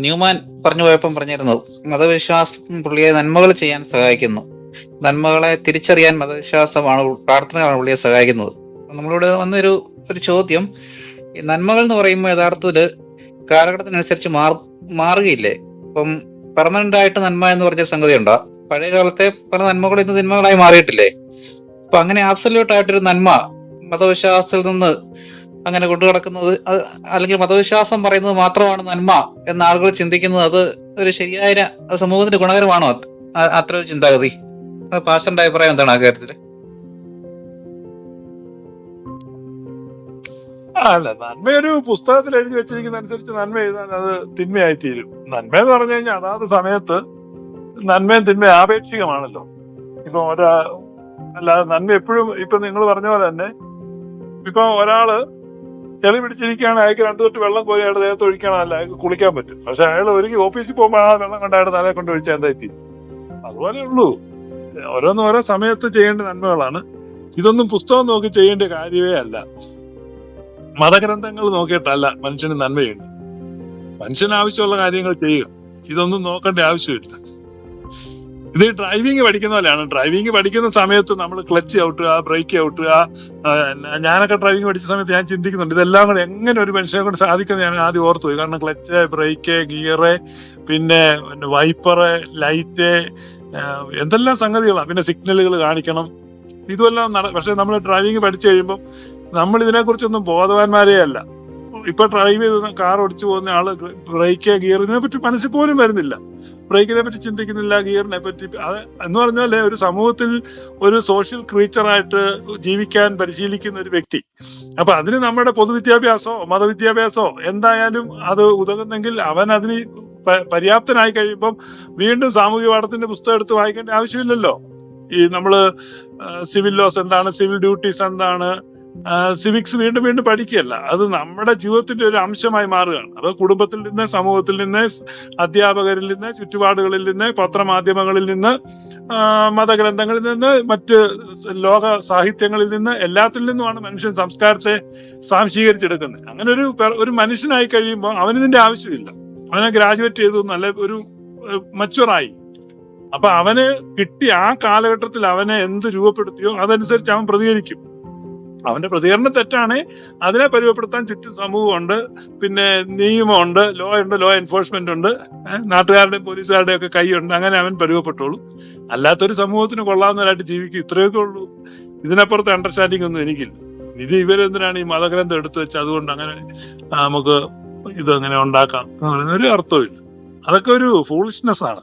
Newman പറഞ്ഞു പോയപ്പം പറഞ്ഞിരുന്നു മതവിശ്വാസം പുള്ളിയെ നന്മകൾ ചെയ്യാൻ സഹായിക്കുന്നു. നന്മകളെ തിരിച്ചറിയാൻ മതവിശ്വാസമാണ് പ്രാർത്ഥനകളാണ് പുള്ളിയെ സഹായിക്കുന്നത്. നമ്മളിവിടെ വന്നൊരു ഒരു ചോദ്യം. ഈ നന്മകൾ എന്ന് പറയുമ്പോൾ യഥാർത്ഥത്തിൽ കാലഘട്ടത്തിനനുസരിച്ച് മാർ മാറുകയില്ലേ? ഇപ്പം പെർമനന്റ് ആയിട്ട് നന്മ എന്ന് പറഞ്ഞ സംഗതി ഉണ്ടോ പഴയ കാലത്തെ പല നന്മകളും ഇന്ന് തിന്മകളായി മാറിയിട്ടില്ലേ? അപ്പൊ അങ്ങനെ ആബ്സല്യൂട്ട് ആയിട്ടൊരു നന്മ മതവിശ്വാസത്തിൽ നിന്ന് അങ്ങനെ കൊണ്ടു കിടക്കുന്നത് അല്ലെങ്കിൽ മതവിശ്വാസം പറയുന്നത് മാത്രമാണ് നന്മ എന്ന് ആളുകൾ ചിന്തിക്കുന്നത്. അത് ഒരു ശരിയായ സമൂഹത്തിന്റെ ഗുണകരമാണോ? അത്ര ഒരു ചിന്താഗതി. പാസ്റ്ററിന്റെ അഭിപ്രായം എന്താണ് ആ കാര്യത്തിൽ അല്ല നന്മ ഒരു പുസ്തകത്തിൽ എഴുതി വെച്ചിരിക്കുന്ന അനുസരിച്ച് നന്മ എഴുതാൻ അത് തിന്മയായി തീരും. നന്മ എന്ന് പറഞ്ഞു കഴിഞ്ഞാൽ അതാത് സമയത്ത് നന്മയും തിന്മയും ആപേക്ഷികമാണല്ലോ. ഇപ്പൊ ഒരാ അല്ലാതെ നന്മ എപ്പോഴും ഇപ്പൊ നിങ്ങൾ പറഞ്ഞ പോലെ തന്നെ ഇപ്പൊ ഒരാൾ ചെളി പിടിച്ചിരിക്കുകയാണ് അയാൾക്ക് രണ്ടു തൊട്ട് വെള്ളം കോരി അയാളുടെ ദേഹത്ത് ഒഴിക്കാനല്ല അയാൾക്ക് കുളിക്കാൻ പറ്റും. പക്ഷെ അയാൾ ഒരിക്കൽ ഓഫീസിൽ പോകുമ്പോൾ ആ വെള്ളം കൊണ്ട് അയാളുടെ തലയെ കൊണ്ട് ഒഴിച്ചാൽ എന്താ എത്തി അതുപോലെ ഉള്ളൂ. ഓരോന്നും ഓരോ സമയത്ത് ചെയ്യേണ്ട നന്മകളാണ്. ഇതൊന്നും പുസ്തകം നോക്കി ചെയ്യേണ്ട കാര്യമേ അല്ല. മതഗ്രന്ഥങ്ങൾ നോക്കിയിട്ടല്ല മനുഷ്യന് നന്മയുണ്ട്. മനുഷ്യന് ആവശ്യമുള്ള കാര്യങ്ങൾ ചെയ്യുക. ഇതൊന്നും നോക്കേണ്ട ആവശ്യമില്ല. ഇത് ഡ്രൈവിംഗ് പഠിക്കുന്ന പോലെയാണ്. ഡ്രൈവിംഗ് പഠിക്കുന്ന സമയത്ത് നമ്മൾ ക്ലച്ച് ഔട്ട് ആ ബ്രേക്ക് ഔട്ട് ആ, ഞാനൊക്കെ ഡ്രൈവിംഗ് പഠിച്ച സമയത്ത് ഞാൻ ചിന്തിക്കുന്നുണ്ട്. ഇതെല്ലാം കൂടെ എങ്ങനെ ഒരു മനുഷ്യനെ കൊണ്ട് സാധിക്കുന്നത് ഞാൻ ആദ്യം ഓർത്തു പോയി. കാരണം ക്ലച്ച് ബ്രേക്ക് ഗിയറ് പിന്നെ വൈപ്പറ് ലൈറ്റ് എന്തെല്ലാം സംഗതികളാണ് പിന്നെ സിഗ്നലുകൾ കാണിക്കണം. ഇതുമെല്ലാം നട പക്ഷെ നമ്മൾ ഡ്രൈവിംഗ് പഠിച്ചു കഴിയുമ്പോൾ നമ്മൾ ഇതിനെക്കുറിച്ചൊന്നും ബോധവാന്മാരേ അല്ല. ഇപ്പൊ ഡ്രൈവ് ചെയ്ത് കാർ ഓടിച്ചു പോകുന്ന ആൾ ബ്രേക്ക് ഗിയർ ഇതിനെ പറ്റി മനസ്സിൽ പോലും വരുന്നില്ല. ബ്രേക്കിനെ പറ്റി ചിന്തിക്കുന്നില്ല ഗിയറിനെ പറ്റി അത് എന്ന് പറഞ്ഞാൽ ഒരു സമൂഹത്തിൽ ഒരു സോഷ്യൽ ക്രീച്ചറായിട്ട് ജീവിക്കാൻ പരിശീലിക്കുന്ന ഒരു വ്യക്തി. അപ്പൊ അതിന് നമ്മുടെ പൊതുവിദ്യാഭ്യാസമോ മതവിദ്യാഭ്യാസമോ എന്തായാലും അത് ഉതകുന്നെങ്കിൽ അവൻ അതിന് പര്യാപ്തനായി കഴിയുമ്പം വീണ്ടും സാമൂഹ്യ പാഠത്തിന്റെ പുസ്തകം എടുത്ത് വായിക്കേണ്ട ആവശ്യമില്ലല്ലോ. ഈ നമ്മൾ സിവിൽ ലോസ് എന്താണ് സിവിൽ ഡ്യൂട്ടീസ് എന്താണ് സിവിക്സ് വീണ്ടും വീണ്ടും പഠിക്കുകയല്ല. അത് നമ്മുടെ ജീവിതത്തിന്റെ ഒരു അംശമായി മാറുകയാണ്. അത് കുടുംബത്തിൽ നിന്ന് സമൂഹത്തിൽ നിന്ന് അധ്യാപകരിൽ നിന്ന് ചുറ്റുപാടുകളിൽ നിന്ന് പത്രമാധ്യമങ്ങളിൽ നിന്ന് മതഗ്രന്ഥങ്ങളിൽ നിന്ന് മറ്റ് ലോക സാഹിത്യങ്ങളിൽ നിന്ന് എല്ലാത്തിൽ നിന്നുമാണ് മനുഷ്യൻ സംസ്കാരത്തെ സാംശീകരിച്ചെടുക്കുന്നത് അങ്ങനെ ഒരു ഒരു മനുഷ്യനായി കഴിയുമ്പോൾ അവനിതിന്റെ ആവശ്യമില്ല. അവനെ ഗ്രാജുവേറ്റ് ചെയ്തു നല്ല ഒരു മച്ചുവറായി. അപ്പൊ അവന് കിട്ടിയ ആ കാലഘട്ടത്തിൽ അവനെ എന്ത് രൂപപ്പെടുത്തിയോ അതനുസരിച്ച് അവൻ പ്രതികരിക്കും. അവന്റെ പ്രതികരണം തെറ്റാണ്. അതിനെ പരിമപ്പെടുത്താൻ ചുറ്റും സമൂഹമുണ്ട്. പിന്നെ നിയമമുണ്ട് ലോ ഉണ്ട് ലോ എൻഫോഴ്സ്മെന്റ് ഉണ്ട്. നാട്ടുകാരുടെയും പോലീസുകാരുടെയും ഒക്കെ കൈയുണ്ട്. അങ്ങനെ അവൻ പരിമപ്പെട്ടോളൂ. അല്ലാത്തൊരു സമൂഹത്തിന് കൊള്ളാവുന്നവരായിട്ട് ജീവിക്കും. ഇത്രയൊക്കെ ഉള്ളൂ. ഇതിനപ്പുറത്ത് അണ്ടർസ്റ്റാൻഡിംഗ് ഒന്നും എനിക്കില്ല. ഇത് ഇവരെന്തിനാണ് ഈ മതഗ്രന്ഥം എടുത്തു വെച്ച് അതുകൊണ്ട് അങ്ങനെ നമുക്ക് ഇത് അങ്ങനെ ഉണ്ടാക്കാം? എന്ന് പറയുന്ന ഒരു അർത്ഥമില്ല അതൊക്കെ ഒരു ഫൂളിഷ്നെസ് ആണ്.